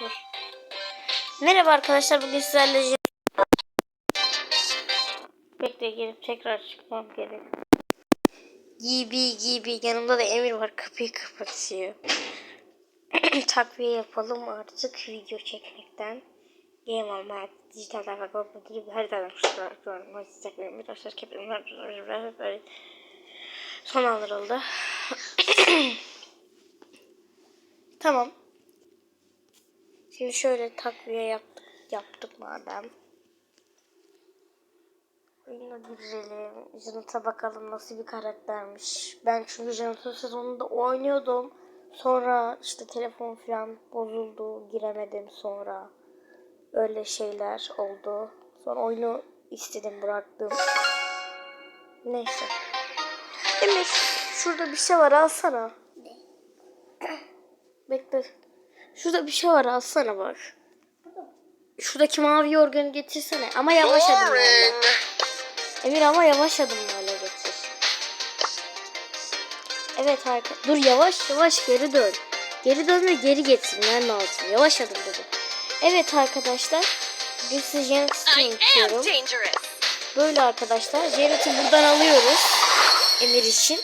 Dur. Merhaba arkadaşlar bugün sizlerle Bekle gelip tekrar çıkmam gerek. Gibi gibi yanımda da Emir var kapıyı kapatıyor. Takviye yapalım artık video çekmekten. Game olmak, dijital tarafa korkmak gibi her zaman kuşlar kullanmak isteklerim. Bir dostlar kepimler böyle sonlandırıldı. tamam. Şimdi şöyle takviye yaptık, yaptık madem. Oyuna girelim. Janet'a bakalım nasıl bir karaktermiş. Ben çünkü Janet'ın sezonunda oynuyordum. Sonra işte telefon falan bozuldu. Giremedim sonra. Öyle şeyler oldu. Sonra oyunu istedim bıraktım. Neyse. Emir şurada bir şey var alsana. Bekle. Şurada bir şey var alsana bak. Şuradaki mavi yorganı getirsene. Ama yavaş adımlarla. Emir ama yavaş adımlarla getir. Evet harika. Dur yavaş yavaş geri dön. Geri dön ve geri getirmen lazım. Yavaş adım dedim. Evet arkadaşlar. Bugün size Janet'i. Böyle arkadaşlar. Janet'i buradan alıyoruz. Emir için.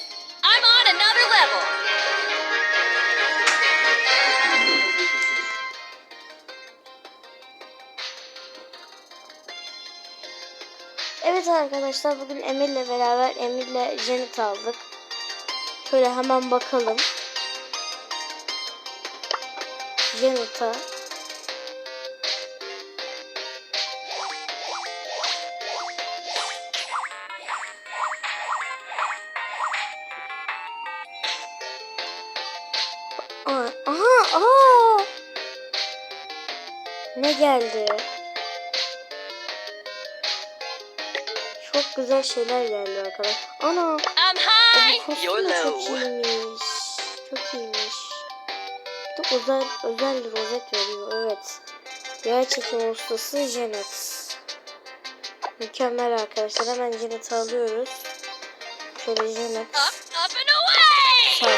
Arkadaşlar bugün Emir'le beraber Emir'le Janet aldık. Şöyle hemen bakalım. Janet'a. Aha, aa. Ne geldi? Çok güzel şeyler geldi arkadaşlar. Ana! I'm Bu high. kostüm de çok iyiymiş. Çok iyiymiş. Bir de özel, özel rozet veriyor. Evet. Yer çekim ustası Janet. Mükemmel arkadaşlar. Hemen Janet'i alıyoruz. Şöyle Janet. For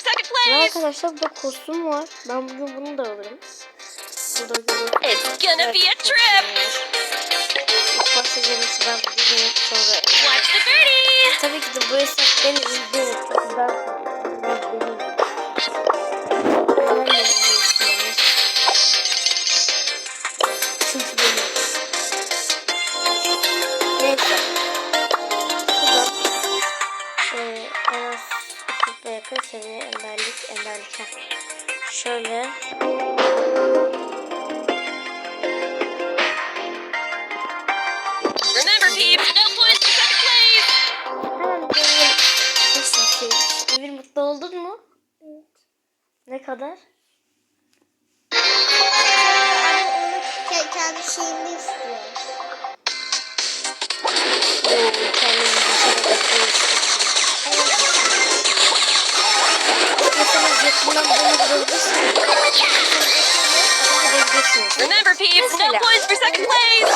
second Ve arkadaşlar burada kostüm var. Ben bugün bunu da alırım. Burada görüyorsunuz. It's gonna Evet, be a kostüm trip. var. İlk başta Janet'i ben bugün sonra Watch the birdie. Tabii ki de bu hesap benim değil. Çünkü ben Remember, peeps, no points for second place!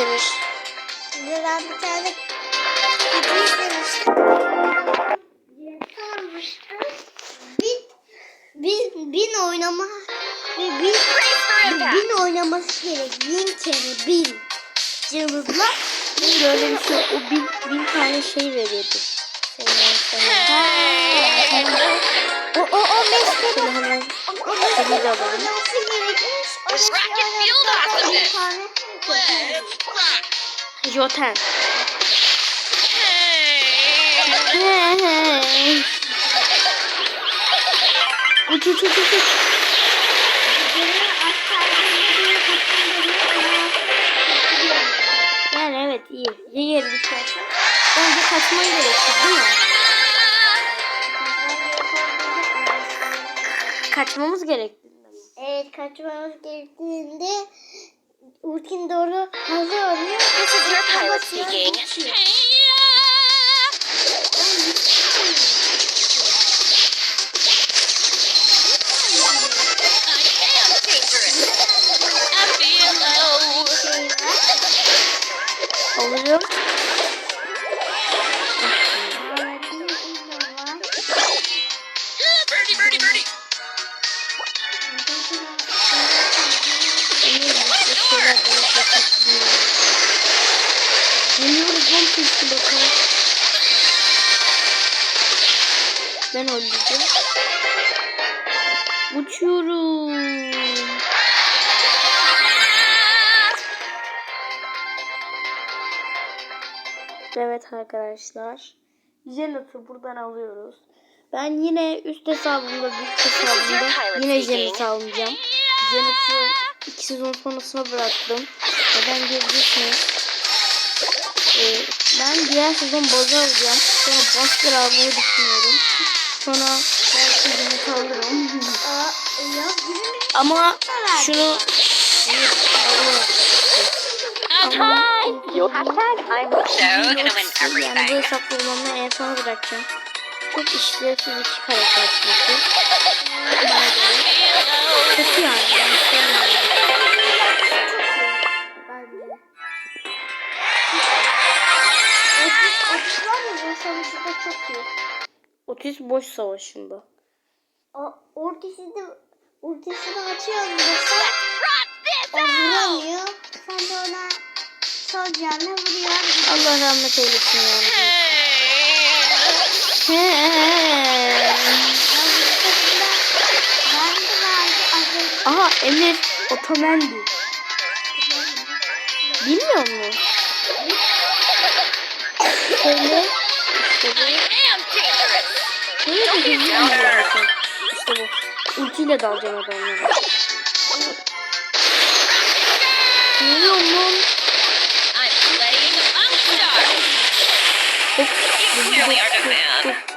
Emir. Ve ben bir tane video izlemiştim. Bin, bin, bin oynama ve bin, bin, bin oynaması gerek. Bin kere bin. Cımbızla. Şimdi öyle bir şey o bin, bin tane şey veriyordu. O, o, o tane. Joten. Hey. Uç uç uç uç. uç. Yani evet iyi. İyi yeri bitersen. Bence kaçman gerekir değil mi? Kaçmamız gerektiğinde? Evet kaçmamız gerektiğinde ultin doğru hazır oluyor. This is your pilot speaking. Evet arkadaşlar. Jenet'ı buradan alıyoruz. Ben yine üst hesabımda, büyük hesabımda yine Jenet'ı alacağım. Jenet'ı iki sezon sonrasına bıraktım. Neden diyebilirsiniz. Ee, ben diğer sezon bazı alacağım. Sonra Buster almayı düşünüyorum. Sonra belki Jenet alırım. Ama şunu Hashtag, you hashtag, I'm so gonna win yani bu en sona bırakacağım. Çok işlevsiz iki karakter çünkü. Kötü yani. Ben sevmiyorum. Otis boş savaşında. Ortasını ortasını açıyorum desen o vuramıyor. Sen de ona soracağına vuruyor. Allah rahmet eylesin yani. Aha Emir Otomendi. Bilmiyor musun? Şöyle. Şöyle de hızlı gidiyorsun. İşte bu. Ultiyle dalacağım adamlara. Ne oluyor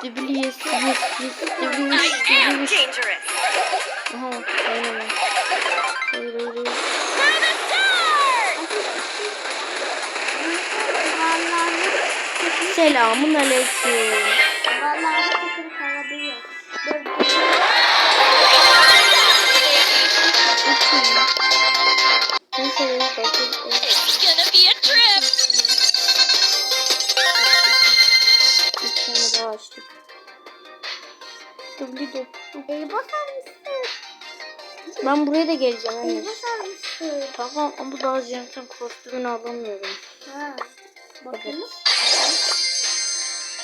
Dibili yes yes yes. Dibili yes dibili yes. Aha. Öyle. Hayır hayır hayır. Selamun aleyküm. Dubli dub. El basar mısın? Ben buraya da geleceğim El Emir. basar mısın? Tamam ama daha Jensen kostümünü alamıyorum. Ha. Bakalım.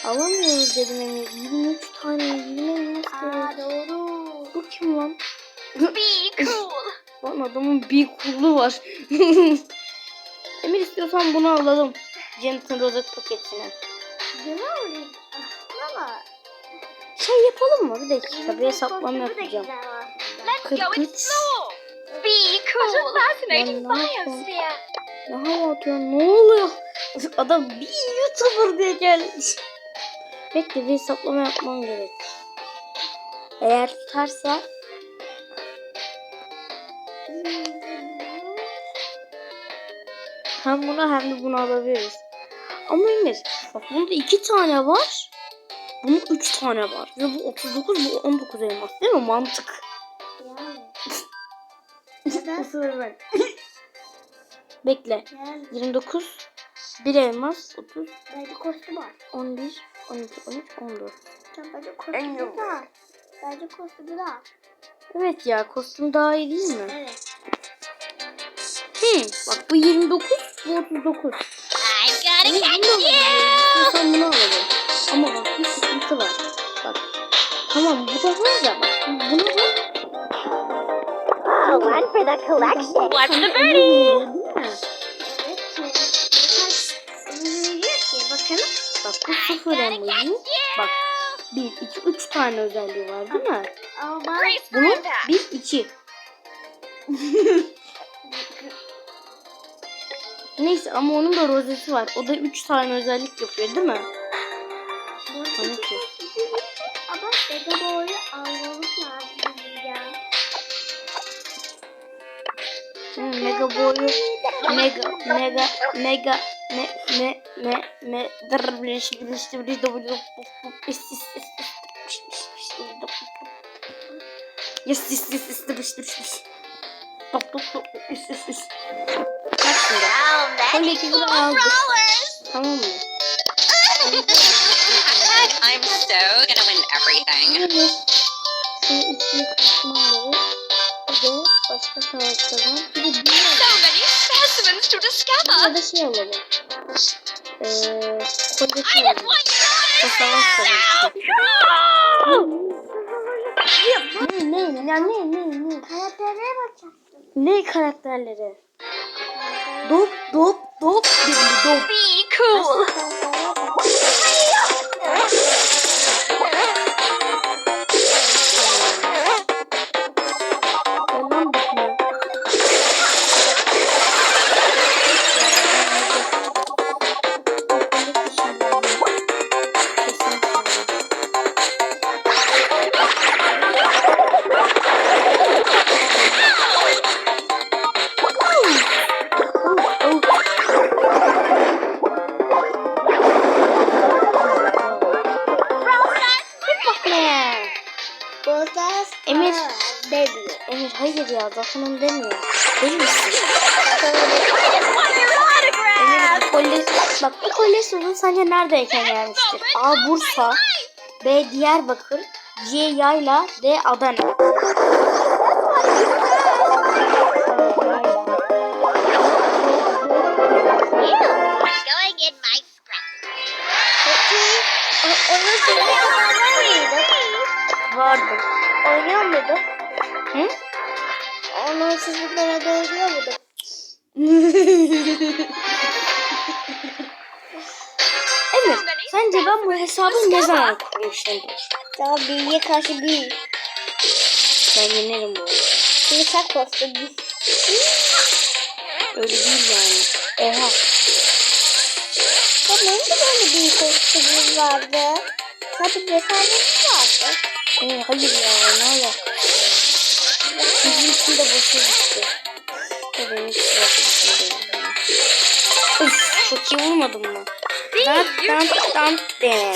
Alamıyoruz dedim Emir. 23 tane 20 nasıl Aa doğru. Bu kim lan? Be cool. Lan adamın bir kullu var. Emir istiyorsan bunu alalım. Jensen rozet paketini. Değil mi? Ama. Şey yapalım mı? Bir dakika bir hesaplama yapacağım. Let's go and 43. explore. Be cool. Fascinating biosphere. Ne hava atıyor? Ne oluyor? Adam bir YouTuber diye gelmiş. Bekle bir hesaplama yapmam gerek. Eğer tutarsa hem bunu hem de bunu alabiliriz. Ama Emir bak bunda iki tane var. Bunun üç tane var. Ve bu 39 bu 19 elmas değil mi? Mantık. Yani. Sefer ben. Bekle. Yani. 29 bir elmas 30 Bence kostüm var. 11 12 13 14 Sen bence kostümü de al. Bence kostümü de al. Evet ya kostüm daha iyi değil mi? Evet. Hmm, bak bu 29 bu 39. I've gotta catch you. İstiyorsan bunu alalım. Ama bak bir sıkıntı var. Bak. Tamam bu da var da bak. Buna bak. Oh, one for the collection. What's the birdie? bakalım. Bak bu sıfır emoji. Bak 1, 2, 3 tane özelliği var değil mi? For Bunun. 1, 2. Neyse ama onun da rozeti var. O da 3 tane özellik yapıyor değil mi? Mega Boy'u almamız lazım ya. Hmm, Mega Boy'u mega mega mega me me me me dır biliş biliş biliş Yes yes yes yes biliş biliş biliş Top top top yes yes yes Bak şimdi that's Öyle iki aldık Tamam mı? I'm so everything. So many specimens to discover. Şey kolye I just want you O savaş savaşı. Ne ne ya ne ne ne? Karakterlere bakacaktım. Ne karakterleri? Dop dop dop dedi dop. Be cool. Ya zaten onu demiyor. Değil misin? Emir kolye, bak bu kolye sorun sence neredeyken gelmiştir? A. Bursa B. Diyarbakır C. Yayla D. Adana. Sınıfı var? Vardı. Oynuyor muydu? Da oynuyor muydu? Emir sence ben bu hesabı ne zaman kurmuşumdur? Tamam bilgiye karşı bir. Ben yenerim bu arada. Şimdi kostun bir. Öyle değil yani. Oha. Benim de böyle bir kostümüm vardı. Tabii cesaretim vardı. Ee, hayır ya ne alakası. Bizim için de boşa gitti. Ya benim için yani. Uf çok iyi vurmadım mı? Dan dan dan de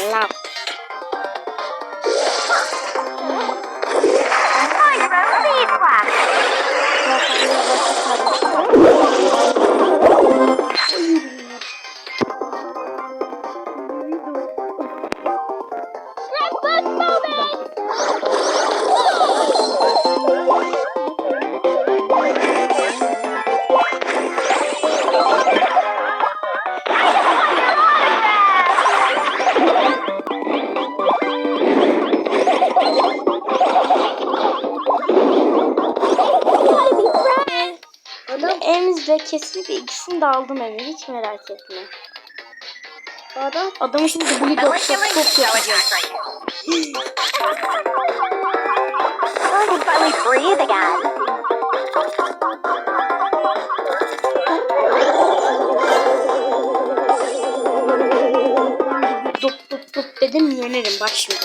başka kardeşim. Kesinlikle ikisini de aldım Emir hiç merak etme. adam Adamı şimdi W feeling çok yapacağız. Dop dop dop dedim yenerim bak şimdi.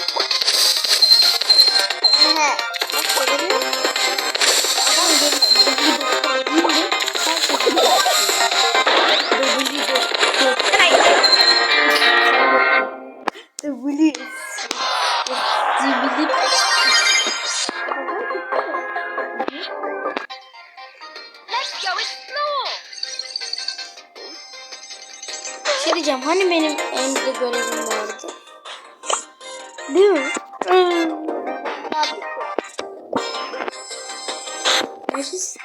Let's go explore. Şey diyeceğim hani benim elimde görevim vardı. Değil mi? Neredesin?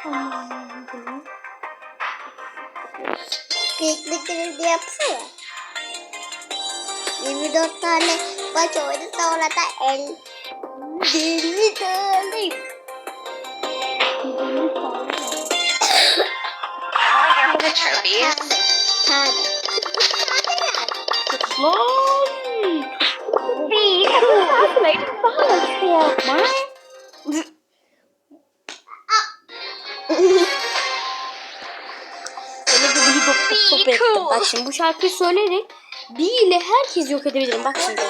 Kıyıklıkları da yapsana. 24 tane maç oynadı sonra da el 20 tane. The trophies. Lan! Be cool. Fascinating science. Yapma. Böyle bir bir ettim. Bak şimdi bu şarkıyı söyleyerek bir ile herkes yok edebilirim. Bak şimdi.